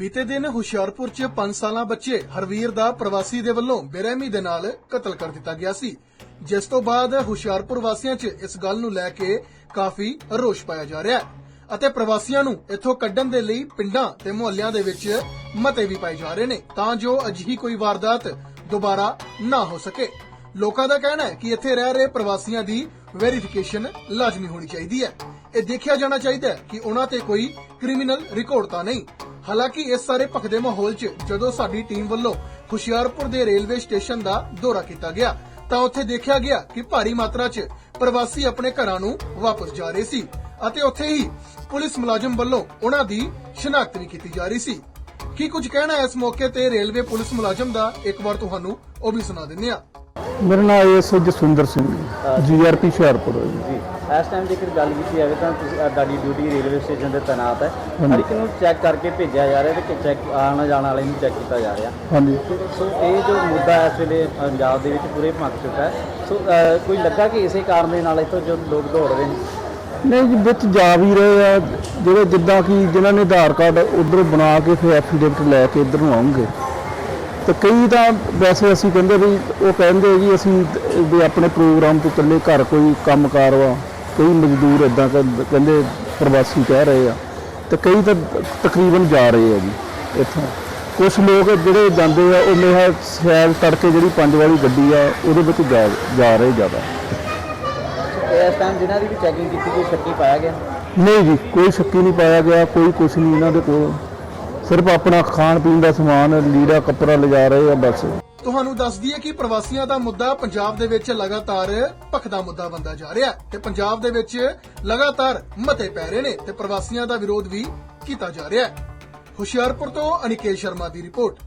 ਬੀਤੇ ਦਿਨ ਹੁਸ਼ਿਆਰਪੁਰ 'ਚ 5 ਸਾਲਾਂ ਬੱਚੇ ਹਰਵੀਰ ਦਾ ਪ੍ਰਵਾਸੀ ਦੇ ਵੱਲੋਂ ਬੇਰਹਿਮੀ ਦੇ ਨਾਲ ਕਤਲ ਕਰ ਦਿੱਤਾ ਗਿਆ ਸੀ। ਜਿਸ ਤੋਂ ਬਾਅਦ ਹੁਸ਼ਿਆਰਪੁਰ ਵਾਸੀਆਂ 'ਚ ਇਸ ਗੱਲ ਨੂੰ ਲੈ ਕੇ ਕਾਫੀ ਰੋਸ਼ ਪਾਇਆ ਜਾ ਰਿਹਾ ਹੈ ਅਤੇ ਪ੍ਰਵਾਸੀਆਂ ਨੂੰ ਇੱਥੋਂ ਕੱਢਣ ਦੇ ਲਈ ਪਿੰਡਾਂ ਤੇ ਮੁਹੱਲਿਆਂ ਦੇ ਵਿੱਚ ਮਤੇ ਵੀ ਪਾਏ ਜਾ ਰਹੇ ਨੇ ਤਾਂ ਜੋ ਅਜਿਹੀ ਕੋਈ ਵਾਰਦਾਤ ਦੁਬਾਰਾ ਨਾ ਹੋ ਸਕੇ। ਲੋਕਾਂ ਦਾ ਕਹਿਣਾ ਹੈ ਕਿ ਇੱਥੇ ਰਹਿ ਰਹੇ ਪ੍ਰਵਾਸੀਆਂ ਦੀ ਵੈਰੀਫਿਕੇਸ਼ਨ ਲਾਜ਼ਮੀ ਹੋਣੀ ਚਾਹੀਦੀ ਹੈ। ਇਹ ਦੇਖਿਆ ਜਾਣਾ ਚਾਹੀਦਾ ਹੈ ਕਿ ਉਹਨਾਂ ਤੇ ਕੋਈ ਕ੍ਰਿਮੀਨਲ ਰਿਕਾਰਡ ਤਾਂ ਨਹੀਂ। ਹਾਲਾਂਕਿ ਇਸ ਸਾਰੇ ਭਖਦੇ ਮਾਹੌਲ 'ਚ ਜਦੋਂ ਸਾਡੀ ਟੀਮ ਵੱਲੋਂ ਹੁਸ਼ਿਆਰਪੁਰ ਦੇ ਰੇਲਵੇ ਸਟੇਸ਼ਨ ਦਾ ਦੌਰਾ ਕੀਤਾ ਗਿਆ ਤਾਂ ਉੱਥੇ ਦੇਖਿਆ ਗਿਆ ਕਿ ਭਾਰੀ ਮਾਤਰਾ 'ਚ ਪ੍ਰਵਾਸੀ ਆਪਣੇ ਘਰਾਂ ਨੂੰ ਵਾਪਸ ਜਾ ਰਹੇ ਸੀ ਅਤੇ ਉੱਥੇ ਹੀ ਪੁਲਿਸ ਮੁਲਾਜ਼ਮ ਵੱਲੋਂ ਉਹਨਾਂ ਦੀ ਸ਼ਨਾਖਤ ਵੀ ਕੀਤੀ ਜਾ ਰਹੀ ਸੀ। ਕੀ ਕੁਝ ਕਹਿਣਾ ਹੈ ਇਸ ਮੌਕੇ ਤੇ ਰੇਲਵੇ ਪੁਲਿਸ ਮੁਲਾਜ਼ਮ ਦਾ? ਇੱਕ ਵਾਰ ਤੁਹਾਨੂੰ ਉਹ ਵੀ ਸੁਣਾ ਦਿੰਦੇ ਹਾਂ। ਮੇਰਾ ਨਾਮ ਐਸ ਜਸਵਿੰਦਰ ਸਿੰਘ ਜੀਆਰਪੀ ਹੁਸ਼ਿਆਰਪੁਰ। ਹੈ ਜੀ। ਇਸ ਟਾਈਮ ਜੇਕਰ ਗੱਲ ਕੀਤੀ ਜਾਵੇ ਤਾਂ ਤੁਸੀਂ ਅ, ਤੁਹਾਡੀ ਡਿਊਟੀ ਰੇਲਵੇ ਸਟੇਸ਼ਨ ਤੇ ਤੈਨਾਤ ਹੈ। ਹਾਂਜੀ। ਹਰ ਇੱਕ ਨੂੰ ਚੈੱਕ ਕਰਕੇ ਭੇਜਿਆ ਜਾ ਰਿਹਾ ਤੇ ਚੈੱਕ ਆਉਣ ਜਾਣ ਵਾਲੇ ਨੂੰ ਚੈੱਕ ਕੀਤਾ ਜਾ ਰਿਹਾ। ਹਾਂਜੀ। ਸੋ ਇਹ ਜੋ ਮੁੱਦਾ ਇਸ ਵੇਲੇ ਪੰਜਾਬ ਦੇ ਵਿੱਚ ਪੂਰੇ ਭੰਗ ਚੁੱਕਾ ਹੈ। ਸੋ ਅ, ਕੋਈ ਲੱਗਾ ਕਿ ਇਸੇ ਕਾਰਨ ਦੇ ਨਾਲ ਇੱਥੋਂ ਜੋ ਲੋਕ ਦੌੜ ਰਹੇ ਨੇ? ਨਹੀਂ ਜੀ ਵਿੱਚ ਜਾ ਵੀ ਰਹੇ ਆ। ਜਿਹੜੇ ਜਿੱਦਾਂ ਕਿ ਜਿਨ੍ਹਾਂ ਨੇ ਆਧਾਰ ਕਾਰਡ ਉਧਰੋਂ ਬਣਾ ਕੇ ਫਿਰ ਐਫੀਡੇਵਿਟ ਲੈ ਕੇ ਇੱਧਰ ਨੂੰ ਆਉਣਗੇ। ਤੇ ਕਈ ਤਾਂ ਵੈਸੇ ਅਸੀਂ ਕਹਿੰਦੇ ਵੀ ਉਹ ਕਹਿੰਦੇ ਜੀ ਅਸੀਂ ਵੀ ਆਪਣੇ ਪ੍ਰੋਗਰਾਮ ਤੋਂ ਚੱਲੇ ਘਰ ਕੋਈ ਕੰਮਕਾਰ ਵਾ। ਕਈ ਮਜ਼ਦੂਰ ਇਦਾਂ ਕਹਿੰਦੇ ਪ੍ਰਵਾਸੀ ਕਹਿ ਰਹੇ ਆ ਤੇ ਕਈ ਤਾਂ ਤਕਰੀਬਨ ਜਾ ਰਹੇ ਆ ਜੀ ਇੱਥੋਂ। ਕੁਝ ਲੋਕ ਜਿਹੜੇ ਜਾਂਦੇ ਆ ਉਹ ਮੇਰਾ ਸ਼ਾਇਦ ਤੜਕੇ ਜਿਹੜੀ ਪੰਜ ਵਾਲੀ ਗੱਡੀ ਆ ਉਹਦੇ ਵਿੱਚ ਜਾ ਜਾ ਰਹੇ ਜ਼ਿਆਦਾ। ਸੋ ਇਸ ਟਾਈਮ ਜਿਨ੍ਹਾਂ ਦੀ ਵੀ ਚੈਕਿੰਗ ਕੀਤੀ ਕੋਈ ਸ਼ੱਕੀ ਪਾਇਆ ਗਿਆ? ਨਹੀਂ ਜੀ ਕੋਈ ਸ਼ੱਕੀ ਨਹੀਂ ਪਾਇਆ ਗਿਆ ਕੋਈ ਕੁਛ ਨਹੀਂ ਇਹਨਾਂ ਦੇ ਕੋਲ। ਸਿਰਫ ਆਪਣਾ ਖਾਣ ਪੀਣ ਦਾ ਸਮਾਨ ਲੀੜਾ ਕੱਪੜਾ ਲਿਜਾ ਰਹੇ ਆ ਬਸ। ਤੁਹਾਨੂੰ ਦੱਸ ਦਈਏ ਕਿ ਪ੍ਰਵਾਸੀਆਂ ਦਾ ਮੁੱਦਾ ਪੰਜਾਬ ਦੇ ਵਿੱਚ ਲਗਾਤਾਰ ਭਖਦਾ ਮੁੱਦਾ ਬਣਦਾ ਜਾ ਰਿਹਾ ਤੇ ਪੰਜਾਬ ਦੇ ਵਿੱਚ ਲਗਾਤਾਰ ਮਤੇ ਪੈ ਰਹੇ ਨੇ ਤੇ ਪ੍ਰਵਾਸੀਆਂ ਦਾ ਵਿਰੋਧ ਵੀ ਕੀਤਾ ਜਾ ਰਿਹਾ ਹੈ। ਹੁਸ਼ਿਆਰਪੁਰ ਤੋਂ ਅਨਿਕੇਤ ਸ਼ਰਮਾ ਦੀ ਰਿਪੋਰਟ।